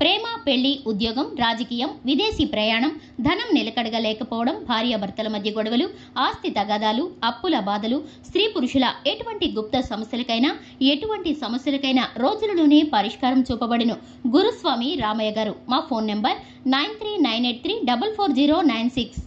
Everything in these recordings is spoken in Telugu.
ప్రేమ పెళ్ళి ఉద్యోగం రాజకీయం విదేశీ ప్రయాణం ధనం నిలకడగా లేకపోవడం భార్యాభర్తల మధ్య గొడవలు ఆస్తి తగాదాలు అప్పుల బాధలు స్త్రీ పురుషుల ఎటువంటి గుప్త సమస్యలకైనా ఎటువంటి సమస్యలకైనా రోజులలోనే పరిష్కారం చూపబడును. గురుస్వామి రామయ్య గారు మా phone number nine three nine eight three double four zero nine six.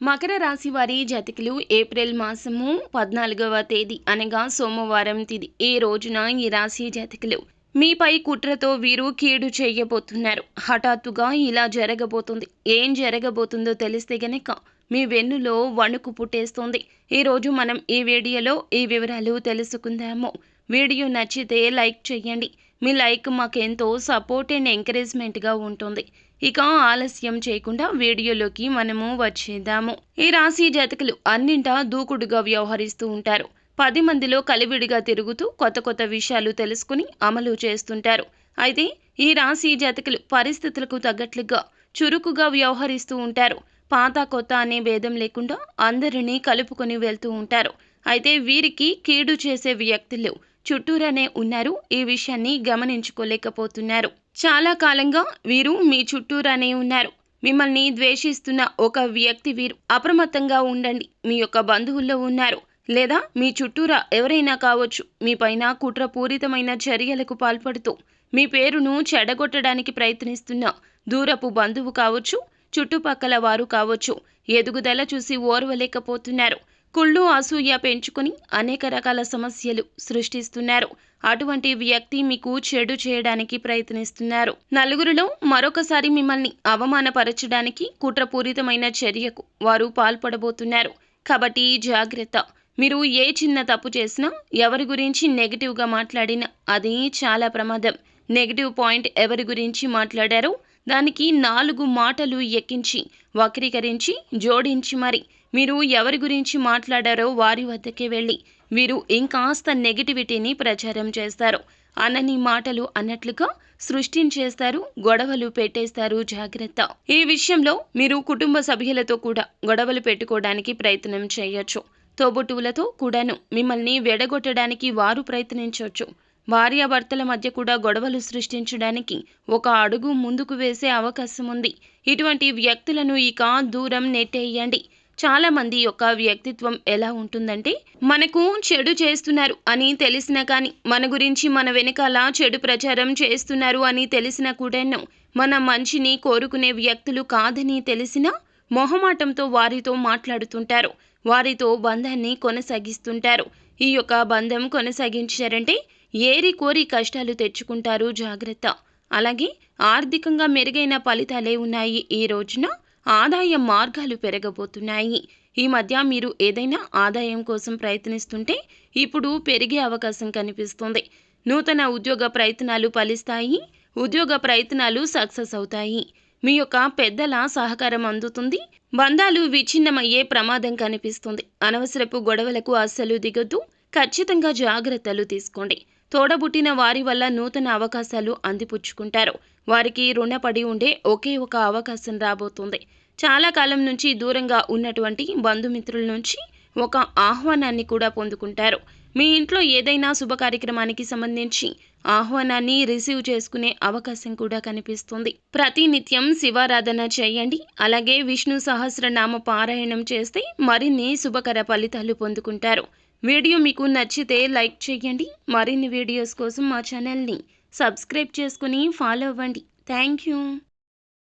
Makar రాశి వారి జతికులు ఏప్రిల్ మాసము పద్నాలుగవ తేదీ అనగా సోమవారం తిది. ఈ రోజున ఈ రాశి జతికులు? మీపై కుట్రతో వీరు కీడు చేయబోతున్నారు. హఠాత్తుగా ఇలా జరగబోతుంది. ఏం జరగబోతుందో తెలిస్తే గనక మీ వెన్నులో వణుకు పుట్టేస్తుంది. ఈరోజు మనం ఈ వీడియోలో ఈ వివరాలు తెలుసుకుందాము. వీడియో నచ్చితే లైక్ చేయండి. మీ లైక్ మాకెంతో సపోర్ట్ అండ్ ఎంకరేజ్మెంట్గా ఉంటుంది. ఇక ఆలస్యం చేయకుండా వీడియోలోకి మనము వచ్చేద్దాము. ఈ రాశి జాతకులు అన్నింటా దూకుడుగా వ్యవహరిస్తూ ఉంటారు. పది మందిలో కలివిడిగా తిరుగుతూ కొత్త కొత్త విషయాలు తెలుసుకుని అమలు చేస్తుంటారు. అయితే ఈ రాశి జాతకులు పరిస్థితులకు తగ్గట్లుగా చురుకుగా వ్యవహరిస్తూ ఉంటారు. పాత కొత్త అనే భేదం లేకుండా అందరినీ కలుపుకొని వెళ్తూ ఉంటారు. అయితే వీరికి కీడు చేసే వ్యక్తులు చుట్టూరనే ఉన్నారు. ఈ విషయాన్ని గమనించుకోలేకపోతున్నారు. చాలా కాలంగా వీరు మీ చుట్టూరనే ఉన్నారు. మిమ్మల్ని ద్వేషిస్తున్న ఒక వ్యక్తి వీరు. అప్రమత్తంగా ఉండండి. మీ యొక్క బంధువుల్లో ఉన్నారు. లేదా మీ చుట్టూరా ఎవరైనా కావచ్చు మీ పైన కుట్రపూరితమైన చర్యలకు పాల్పడుతూ మీ పేరును చెడగొట్టడానికి ప్రయత్నిస్తున్న దూరపు బంధువు కావచ్చు చుట్టుపక్కల వారు కావచ్చు ఎదుగుదల చూసి ఓర్వలేకపోతున్నారు. కుళ్ళు అసూయ పెంచుకొని అనేక రకాల సమస్యలు సృష్టిస్తున్నారు. అటువంటి వ్యక్తి మీకు చెడు చేయడానికి ప్రయత్నిస్తున్నారు. నలుగురిలో మరొకసారి మిమ్మల్ని అవమానపరచడానికి కుట్రపూరితమైన చర్యకు వారు పాల్పడబోతున్నారు. కాబట్టి జాగ్రత్త. మీరు ఏ చిన్న తప్పు చేసినా ఎవరి గురించి నెగిటివ్గా మాట్లాడినా అది చాలా ప్రమాదం. నెగిటివ్ పాయింట్ ఎవరి గురించి మాట్లాడారో దానికి నాలుగు మాటలు ఎక్కించి వక్రీకరించి జోడించి మరి. మీరు ఎవరి గురించి మాట్లాడారో వారి వద్దకే వెళ్ళి వీరు ఇంకాస్త నెగిటివిటీని ప్రచారం చేస్తారు. అనని మాటలు అన్నట్లుగా సృష్టించేస్తారు గొడవలు పెట్టేస్తారు జాగ్రత్త. ఈ విషయంలో మీరు కుటుంబ సభ్యులతో కూడా గొడవలు పెట్టుకోవడానికి ప్రయత్నం చేయొచ్చు. తోబుట్టువులతో కూడాను మిమ్మల్ని వెడగొట్టడానికి వారు ప్రయత్నించవచ్చు భార్యాభర్తల మధ్య కూడా గొడవలు సృష్టించడానికి ఒక అడుగు ముందుకు వేసే అవకాశం ఉంది ఇటువంటి వ్యక్తులను ఇక దూరం నెట్టేయండి. చాలా మంది యొక్క వ్యక్తిత్వం ఎలా ఉంటుందంటే మనకు చెడు చేస్తున్నారు అని తెలిసినా కానీ మన గురించి మన వెనకాల చెడు ప్రచారం చేస్తున్నారు అని తెలిసినా కూడాను మన మంచిని కోరుకునే వ్యక్తులు కాదని తెలిసినా మొహమాటంతో వారితో మాట్లాడుతుంటారు. వారితో బంధాన్ని కొనసాగిస్తుంటారు. ఈ యొక్క బంధం కొనసాగించారంటే ఏరి కోరి కష్టాలు తెచ్చుకుంటారు జాగ్రత్త. అలాగే ఆర్థికంగా మెరుగైన ఫలితాలే ఉన్నాయి. ఈ రోజున ఆదాయ మార్గాలు పెరగబోతున్నాయి. ఈ మధ్య మీరు ఏదైనా ఆదాయం కోసం ప్రయత్నిస్తుంటే ఇప్పుడు పెరిగే అవకాశం కనిపిస్తుంది. నూతన ఉద్యోగ ప్రయత్నాలు ఫలిస్తాయి. ఉద్యోగ ప్రయత్నాలు సక్సెస్ అవుతాయి. మీ యొక్క పెద్దల సహకారం అందుతుంది. బంధాలు విచ్ఛిన్నమయ్యే ప్రమాదం కనిపిస్తుంది. అనవసరపు గొడవలకు అస్సలు దిగొద్దు. ఖచ్చితంగా జాగ్రత్తలు తీసుకోండి. తోడబుట్టిన వారి వల్ల నూతన అవకాశాలు అందిపుచ్చుకుంటారు. వారికి రుణపడి ఉండే ఒకే ఒక అవకాశం రాబోతుంది. చాలా కాలం నుంచి దూరంగా ఉన్నటువంటి బంధుమిత్రుల నుంచి ఒక ఆహ్వానాన్ని కూడా పొందుకుంటారు. మీ ఇంట్లో ఏదైనా శుభ కార్యక్రమానికి సంబంధించి ఆహ్వానాన్ని రిసీవ్ చేసుకునే అవకాశం కూడా కనిపిస్తుంది. ప్రతి నిత్యం శివారాధన చేయండి. అలాగే విష్ణు సహస్రనామ పారాయణం చేస్తే మరిన్ని శుభకర ఫలితాలు పొందుకుంటారు. వీడియో మీకు నచ్చితే లైక్ చేయండి. మరిన్ని వీడియోస్ కోసం మా ఛానల్ని సబ్స్క్రైబ్ చేసుకుని ఫాలో అవ్వండి. Thank you.